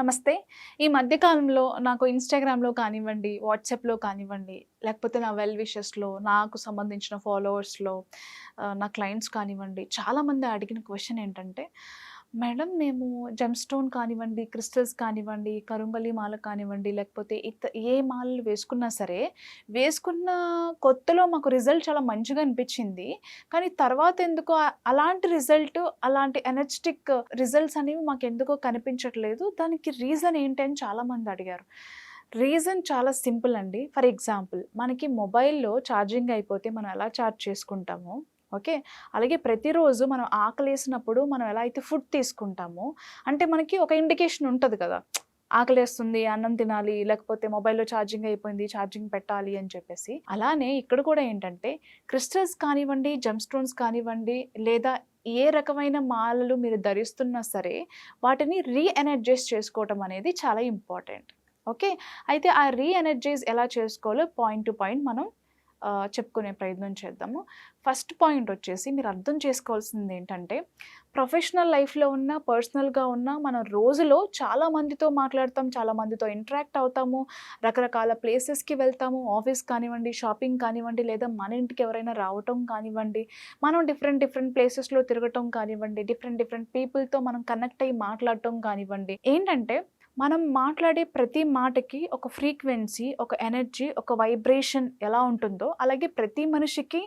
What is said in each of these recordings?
నమస్తే. ఈ మధ్యకాలంలో నాకు ఇన్స్టాగ్రామ్లో కానివ్వండి వాట్సాప్లో కానివ్వండి లేకపోతే నా వెల్ విషెస్లో నాకు సంబంధించిన ఫాలోవర్స్లో నా క్లయింట్స్ కానివ్వండి చాలామంది అడిగిన క్వశ్చన్ ఏంటంటే మేడం మేము జెమ్ స్టోన్ కానివ్వండి క్రిస్టల్స్ కానివ్వండి కరుంగలి మాల కానివ్వండి లేకపోతే ఇత ఏ మాలలు వేసుకున్నా సరే వేసుకున్న కొత్తలో మాకు రిజల్ట్ చాలా మంచిగా అనిపించింది. కానీ తర్వాత ఎందుకో అలాంటి రిజల్ట్ అలాంటి ఎనర్జెటిక్ రిజల్ట్స్ అనేవి మాకు ఎందుకో కనిపించట్లేదు. దానికి రీజన్ ఏంటి అని చాలామంది అడిగారు. రీజన్ చాలా సింపుల్ అండి. ఫర్ ఎగ్జాంపుల్ మనకి మొబైల్లో ఛార్జింగ్ అయిపోతే మనం ఎలా ఛార్జ్ చేసుకుంటామో? ఓకే? అలాగే ప్రతిరోజు మనం ఆకలేసినప్పుడు మనం ఎలా అయితే ఫుడ్ తీసుకుంటామో అంటే మనకి ఒక ఇండికేషన్ ఉంటుంది కదా ఆకలేస్తుంది అన్నం తినాలి లేకపోతే మొబైల్లో ఛార్జింగ్ అయిపోయింది ఛార్జింగ్ పెట్టాలి అని చెప్పేసి. అలానే ఇక్కడ కూడా ఏంటంటే క్రిస్టల్స్ కానివ్వండి జమ్ స్టోన్స్ కానివ్వండి లేదా ఏ రకమైన మాలలు మీరు ధరిస్తున్నా సరే వాటిని రీఎనర్జైజ్ చేసుకోవటం అనేది చాలా ఇంపార్టెంట్. ఓకే? అయితే ఆ రీఎనర్జైజ్ ఎలా చేసుకోవాలో పాయింట్ టు పాయింట్ మనం చెప్పుకునే ప్రయత్నం చేద్దాము. ఫస్ట్ పాయింట్ వచ్చేసి మీరు అర్థం చేసుకోవాల్సింది ఏంటంటే ప్రొఫెషనల్ లైఫ్లో ఉన్న పర్సనల్గా ఉన్న మనం రోజులో చాలా మందితో మాట్లాడతాం చాలా మందితో ఇంటరాక్ట్ అవుతాము రకరకాల ప్లేసెస్కి వెళ్తాము ఆఫీస్ కానివ్వండి షాపింగ్ కానివ్వండి లేదా మన ఇంటికి ఎవరైనా రావటం కానివ్వండి మనం డిఫరెంట్ డిఫరెంట్ ప్లేసెస్లో తిరగటం కానివ్వండి డిఫరెంట్ డిఫరెంట్ పీపుల్తో మనం కనెక్ట్ అయ్యి మాట్లాడటం కానివ్వండి. ఏంటంటే మనం మాట్లాడే ప్రతి మాటకి ఒక ఫ్రీక్వెన్సీ ఒక ఎనర్జీ ఒక వైబ్రేషన్ ఎలా ఉంటుందో అలాగే ప్రతి మనిషికి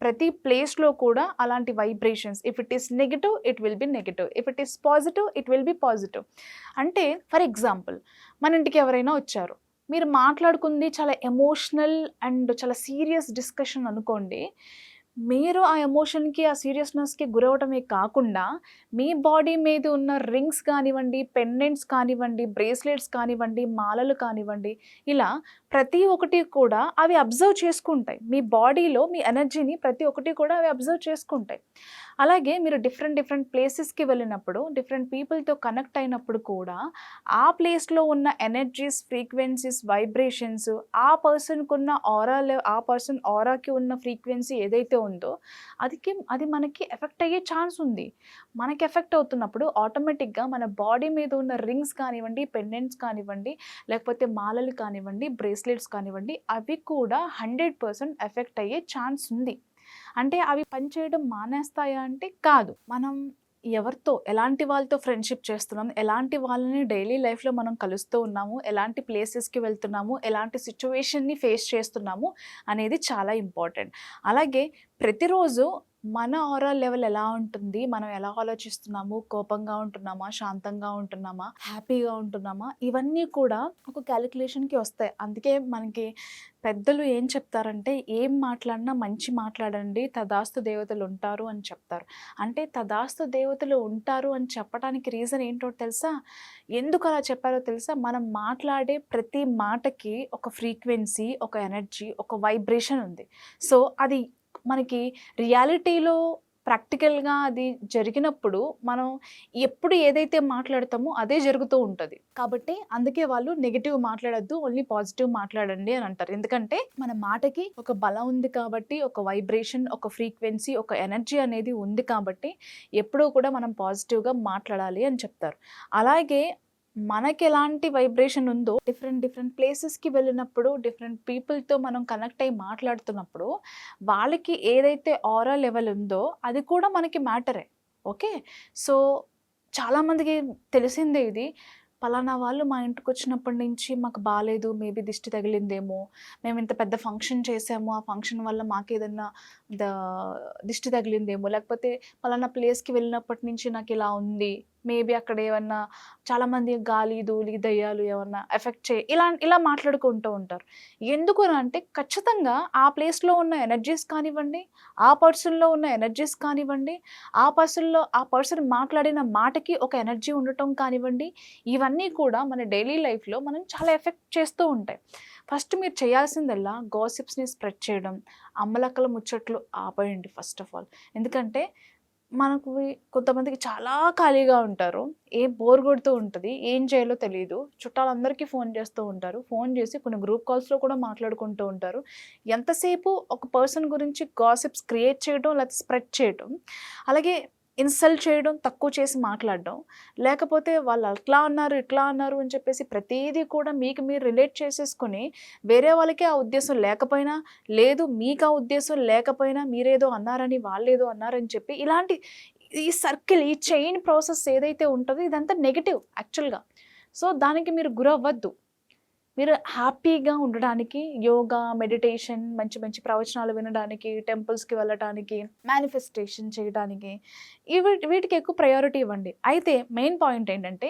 ప్రతి ప్లేస్లో కూడా అలాంటి vibrations. If it is negative it will be negative if it is positive it will be positive అంటే ఫర్ ఎగ్జాంపుల్ మన ఇంటికి ఎవరైనా వచ్చారు. మీరు మాట్లాడుకుంది చాలా ఎమోషనల్ అండ్ చాలా సీరియస్ డిస్కషన్ అనుకోండి. మీరు ఆ ఎమోషన్కి ఆ సీరియస్నెస్కి గురవటమే కాకుండా మీ బాడీ మీద ఉన్న రింగ్స్ కానివ్వండి పెండెంట్స్ కానివ్వండి బ్రేస్లెట్స్ కానివ్వండి మాలలు కానివ్వండి ఇలా ప్రతి ఒక్కటి కూడా అవి అబ్జర్వ్ చేసుకుంటాయి. మీ బాడీలో మీ ఎనర్జీని ప్రతి ఒక్కటి కూడా అవి అబ్జర్వ్ చేసుకుంటాయి. అలాగే మీరు డిఫరెంట్ డిఫరెంట్ ప్లేసెస్కి వెళ్ళినప్పుడు డిఫరెంట్ పీపుల్తో కనెక్ట్ అయినప్పుడు కూడా ఆ ప్లేస్లో ఉన్న ఎనర్జీస్ ఫ్రీక్వెన్సీస్ వైబ్రేషన్స్ ఆ పర్సన్కి ఉన్న ఆరా ఆ పర్సన్ ఆరాకి ఉన్న ఫ్రీక్వెన్సీ ఏదైతే ఉందో అదికి అది మనకి ఎఫెక్ట్ అయ్యే ఛాన్స్ ఉంది. మనకి ఎఫెక్ట్ అవుతున్నప్పుడు ఆటోమేటిక్గా మన బాడీ మీద ఉన్న రింగ్స్ కానివ్వండి పెండెంట్స్ కానివ్వండి లేకపోతే మాలలు కానివ్వండి బ్రేస్లెట్స్ కానివ్వండి అవి కూడా హండ్రెడ్ పర్సెంట్ ఎఫెక్ట్ అయ్యే ఛాన్స్ ఉంది. అంటే అవి పనిచేయడం మానేస్తాయా అంటే కాదు. మనం ఎవరితో ఎలాంటి వాళ్ళతో ఫ్రెండ్షిప్ చేస్తున్నాం? ఎలాంటి వాళ్ళని డైలీ లైఫ్లో మనం కలుస్తూ ఉన్నాము? ఎలాంటి ప్లేసెస్కి వెళ్తున్నాము? ఎలాంటి సిచ్యువేషన్ని ఫేస్ చేస్తున్నాము? అనేది చాలా ఇంపార్టెంట్. అలాగే ప్రతిరోజు మన ఆరా లెవెల్ ఎలా ఉంటుంది? మనం ఎలా ఆలోచిస్తున్నాము? కోపంగా ఉంటున్నామా? శాంతంగా ఉంటున్నామా? హ్యాపీగా ఉంటున్నామా? ఇవన్నీ కూడా ఒక క్యాలిక్యులేషన్కి వస్తాయి. అందుకే మనకి పెద్దలు ఏం చెప్తారంటే ఏం మాట్లాడినా మంచి మాట్లాడండి. తదాస్తు దేవతలు ఉంటారు అని చెప్తారు. అంటే తదాస్తు దేవతలు ఉంటారు అని చెప్పడానికి రీజన్ ఏంటో తెలుసా? ఎందుకు అలా చెప్పారో తెలుసా? మనం మాట్లాడే ప్రతి మాటకి ఒక ఫ్రీక్వెన్సీ ఒక ఎనర్జీ ఒక వైబ్రేషన్ ఉంది. సో అది మనకి రియాలిటీలో ప్రాక్టికల్గా అది జరిగినప్పుడు మనం ఎప్పుడు ఏదైతే మాట్లాడతామో అదే జరుగుతూ ఉంటుంది. కాబట్టి అందుకే వాళ్ళు నెగిటివ్ మాట్లాడద్దు ఓన్లీ పాజిటివ్ మాట్లాడండి అని అంటారు. ఎందుకంటే మన మాటకి ఒక బలం ఉంది కాబట్టి ఒక వైబ్రేషన్ ఒక ఫ్రీక్వెన్సీ ఒక ఎనర్జీ అనేది ఉంది కాబట్టి ఎప్పుడూ కూడా మనం పాజిటివ్గా మాట్లాడాలి అని చెప్తారు. అలాగే మనకి ఎలాంటి వైబ్రేషన్ ఉందో డిఫరెంట్ డిఫరెంట్ ప్లేసెస్కి వెళ్ళినప్పుడు డిఫరెంట్ పీపుల్తో మనం కనెక్ట్ అయ్యి మాట్లాడుతున్నప్పుడు వాళ్ళకి ఏదైతే ఆరా లెవెల్ ఉందో అది కూడా మనకి మ్యాటరే. ఓకే? సో చాలామందికి తెలిసిందే ఇది. పలానా వాళ్ళు మా ఇంటికి వచ్చినప్పటి నుంచి మాకు బాగాలేదు మేబీ దిష్టి తగిలిందేమో మేము ఇంత పెద్ద ఫంక్షన్ చేసాము ఆ ఫంక్షన్ వల్ల మాకు ఏదన్నా ద దిష్టి తగిలిందేమో లేకపోతే పలానా ప్లేస్కి వెళ్ళినప్పటి నుంచి నాకు ఇలా ఉంది మేబీ అక్కడ ఏమన్నా చాలామంది గాలి ధూళి దయ్యాలు ఏమన్నా ఎఫెక్ట్ చే ఇలా ఇలా మాట్లాడుకుంటూ ఉంటారు. ఎందుకు అంటే ఖచ్చితంగా ఆ ప్లేస్లో ఉన్న ఎనర్జీస్ కానివ్వండి ఆ పర్సన్లో ఉన్న ఎనర్జీస్ కానివ్వండి ఆ పర్సన్లో ఆ పర్సన్ మాట్లాడిన మాటకి ఒక ఎనర్జీ ఉండటం కానివ్వండి ఇవన్నీ కూడా మన డైలీ లైఫ్లో మనం చాలా ఎఫెక్ట్ చేస్తూ ఉంటాయి. ఫస్ట్ మీరు చేయాల్సిందల్లా గాసిప్స్ని స్ప్రెడ్ చేయడం అమ్మలక్కల ముచ్చట్లు ఆపేయండి ఫస్ట్ ఆఫ్ ఆల్. ఎందుకంటే మనకు కొంతమందికి చాలా ఖాళీగా ఉంటారు. ఏం బోర్ కొడుతూ ఉంటుంది ఏం చేయాలో తెలియదు చుట్టాలందరికీ ఫోన్ చేస్తూ ఉంటారు. ఫోన్ చేసి కొన్ని గ్రూప్ కాల్స్లో కూడా మాట్లాడుకుంటూ ఉంటారు. ఎంతసేపు ఒక పర్సన్ గురించి గాసిప్స్ క్రియేట్ చేయడం లేకపోతే స్ప్రెడ్ చేయడం అలాగే ఇన్సల్ట్ చేయడం తక్కువ చేసి మాట్లాడడం. లేకపోతే వాళ్ళు అట్లా అన్నారు ఇట్లా అన్నారు అని చెప్పేసి ప్రతిదీ కూడా మీకు మీరు రిలేట్ చేసేసుకొని వేరే వాళ్ళకి ఆ ఉద్దేశం లేకపోయినా లేదు మీకు ఆ ఉద్దేశం లేకపోయినా మీరేదో అన్నారని వాళ్ళేదో అన్నారని చెప్పి ఇలాంటి ఈ సర్కిల్ ఈ చైన్ ప్రాసెస్ ఏదైతే ఉంటుందో ఇదంతా నెగిటివ్ యాక్చువల్గా. సో దానికి మీరు గురవ్వద్దు. మీరు హ్యాపీగా ఉండడానికి యోగా మెడిటేషన్ మంచి మంచి ప్రవచనాలు వినడానికి టెంపుల్స్కి వెళ్ళడానికి మేనిఫెస్టేషన్ చేయడానికి ఇవి వీటికి ఎక్కువ ప్రయారిటీ ఇవ్వండి. అయితే మెయిన్ పాయింట్ ఏంటంటే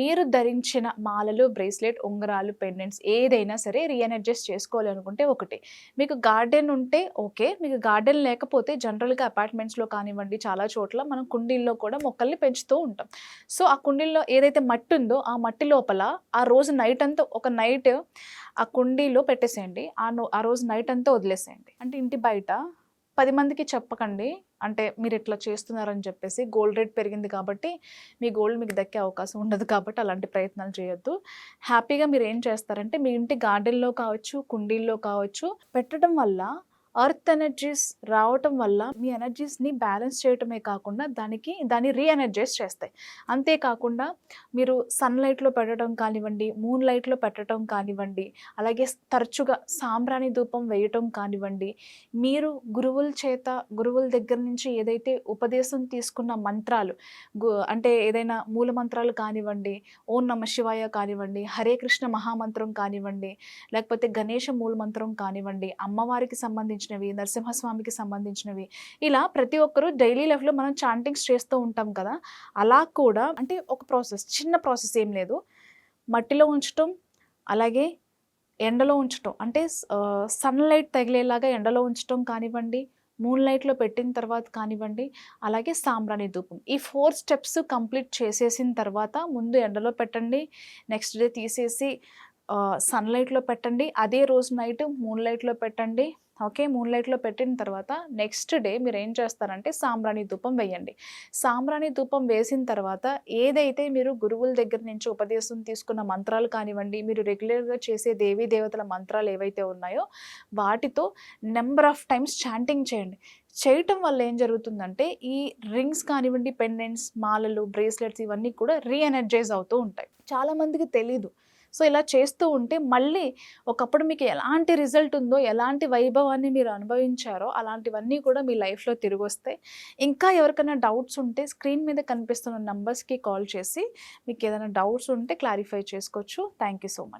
మీరు ధరించిన మాలలు బ్రేస్లెట్ ఉంగరాలు పెండెంట్స్ ఏదైనా సరే రీఎనర్జైజ్ చేసుకోవాలి అనుకుంటే ఒకటి. మీకు గార్డెన్ ఉంటే ఓకే మీకు గార్డెన్ లేకపోతే జనరల్గా అపార్ట్మెంట్స్లో కానివ్వండి చాలా చోట్ల మనం కుండీల్లో కూడా మొక్కల్ని పెంచుతూ ఉంటాం. సో ఆ కుండీల్లో ఏదైతే మట్టి ఉందో ఆ మట్టి లోపల ఆ రోజు నైట్ అంతా ఒక నైట్ ఆ కుండీలో పెట్టేసేయండి. ఆ నో- ఆ రోజు నైట్ అంతా వదిలేసేయండి. అంటే ఇంటి బయట పది మందికి చెప్పకండి. అంటే మీరు ఇట్లా చేస్తున్నారని చెప్పేసి గోల్డ్ రేట్ పెరిగింది కాబట్టి మీ గోల్డ్ మీకు దక్కే అవకాశం ఉండదు కాబట్టి అలాంటి ప్రయత్నాలు చేయొద్దు. హ్యాపీగా మీరు ఏం చేస్తారంటే మీ ఇంటి గార్డెన్లో కావచ్చు కుండీల్లో కావచ్చు పెట్టడం వల్ల అర్త్ ఎనర్జీస్ రావటం వల్ల మీ ఎనర్జీస్ని బ్యాలెన్స్ చేయటమే కాకుండా దానికి దాన్ని రీఎనర్జైజ్ చేస్తాయి. అంతేకాకుండా మీరు సన్లైట్లో పెట్టడం కానివ్వండి మూన్ లైట్లో పెట్టడం కానివ్వండి అలాగే తరచుగా సాంబ్రాణి ధూపం వేయటం కానివ్వండి మీరు గురువుల చేత గురువుల దగ్గర నుంచి ఏదైతే ఉపదేశం తీసుకున్న మంత్రాలు గు అంటే ఏదైనా మూల మంత్రాలు కానివ్వండి ఓం నమ శివాయ కానివ్వండి హరే కృష్ణ మహామంత్రం కానివ్వండి లేకపోతే గణేష మూల మంత్రం కానివ్వండి అమ్మవారికి సంబంధించినవి నరసింహస్వామికి సంబంధించినవి. ఇలా ప్రతి ఒక్కరూ డైలీ లైఫ్లో మనం చాంటింగ్స్ చేస్తూ ఉంటాం కదా అలా కూడా అంటే ఒక ప్రాసెస్ చిన్న ప్రాసెస్ ఏం లేదు. మట్టిలో ఉంచటం అలాగే ఎండలో ఉంచటం. అంటే సన్లైట్ తగిలేలాగా ఎండలో ఉంచటం కానివ్వండి మూన్ లైట్లో పెట్టిన తర్వాత కానివ్వండి అలాగే సాంబ్రాణి ధూపం. ఈ ఫోర్ స్టెప్స్ కంప్లీట్ చేసేసిన తర్వాత ముందు ఎండలో పెట్టండి నెక్స్ట్ డే తీసేసి సన్లైట్లో పెట్టండి అదే రోజు నైట్ మూన్ లైట్లో పెట్టండి ఓకే మూన్ లైట్లో పెట్టిన తర్వాత నెక్స్ట్ డే మీరు ఏం చేస్తారంటే సాంబ్రాణి ధూపం వేయండి. సాంబ్రాణి ధూపం వేసిన తర్వాత ఏదైతే మీరు గురువుల దగ్గర నుంచి ఉపదేశం తీసుకున్న మంత్రాలు కానివ్వండి మీరు రెగ్యులర్గా చేసే దేవీ దేవతల మంత్రాలు ఏవైతే ఉన్నాయో వాటితో నెంబర్ ఆఫ్ టైమ్స్ చాంటింగ్ చేయండి. చేయటం వల్ల ఏం జరుగుతుందంటే ఈ రింగ్స్ కానివ్వండి పెండెంట్స్ మాలలు బ్రేస్లెట్స్ ఇవన్నీ కూడా రీఎనర్జైజ్ అవుతూ ఉంటాయి. చాలామందికి తెలీదు. సో ఇలా చేస్తూ ఉంటే మళ్ళీ ఒకప్పుడు మీకు ఎలాంటి రిజల్ట్ ఉందో ఎలాంటి వైభవాన్ని మీరు అనుభవించారో అలాంటివన్నీ కూడా మీ లైఫ్లో తిరిగి వస్తాయి ఇంకా ఎవరికైనా డౌట్స్ ఉంటే స్క్రీన్ మీద కనిపిస్తున్న నంబర్స్కి కాల్ చేసి మీకు ఏదైనా డౌట్స్ ఉంటే క్లారిఫై చేసుకోవచ్చు. Thank you so much.